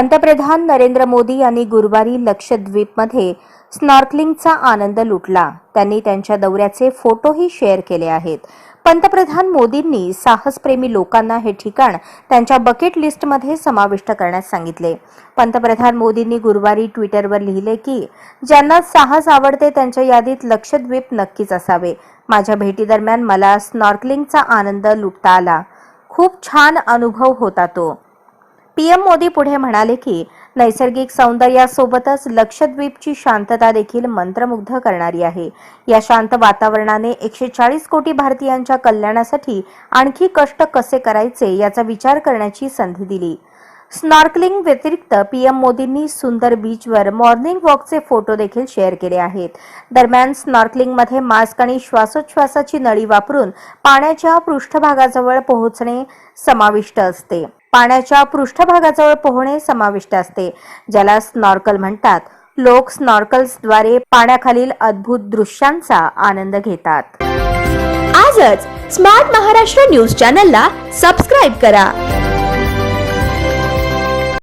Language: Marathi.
पंतप्रधान नरेंद्र मोदी यांनी गुरुवारी लक्षद्वीपमध्ये स्नॉर्कलिंगचा आनंद लुटला. त्यांनी त्यांच्या दौऱ्याचे फोटोही शेअर केले आहेत. पंतप्रधान मोदींनी साहसप्रेमी लोकांना हे ठिकाण त्यांच्या बकेट लिस्टमध्ये समाविष्ट करण्यास सांगितले. पंतप्रधान मोदींनी गुरुवारी ट्विटरवर लिहिले की ज्यांना साहस आवडते त्यांच्या यादीत लक्षद्वीप नक्कीच असावे. माझ्या भेटीदरम्यान मला स्नॉर्कलिंगचा आनंद लुटता आला. खूप छान अनुभव होता तो. पीएम मोदी पुढे म्हणाले की नैसर्गिक सौंदर्यासोबतच लक्षद्वीपची शांतता देखील मंत्रमुग्ध करणारी आहे. या शांत वातावरणाने एकशे चाळीस कोटी भारतीयांच्या कल्याणासाठी आणखी कष्ट कसे करायचे याचा विचार करण्याची संधी दिली. स्नॉर्कलिंग व्यतिरिक्त पीएम मोदींनी सुंदर बीचवर मॉर्निंग वॉकचे फोटो देखील शेअर केले आहेत. दरम्यान स्नॉर्कलिंगमध्ये मास्क आणि श्वासोच्छ्वासाची नळी वापरून पाण्याच्या पृष्ठभागाजवळ पोहोचणे समाविष्ट असते. पाण्याच्या पृष्ठभागाजवळ पोहणे समाविष्ट असते ज्याला स्नॉर्कल म्हणतात. लोक स्नॉर्कल्सद्वारे पाण्याखालील अद्भुत दृश्यांचा आनंद घेतात. आजच स्मार्ट महाराष्ट्र न्यूज चॅनलला सबस्क्राईब करा.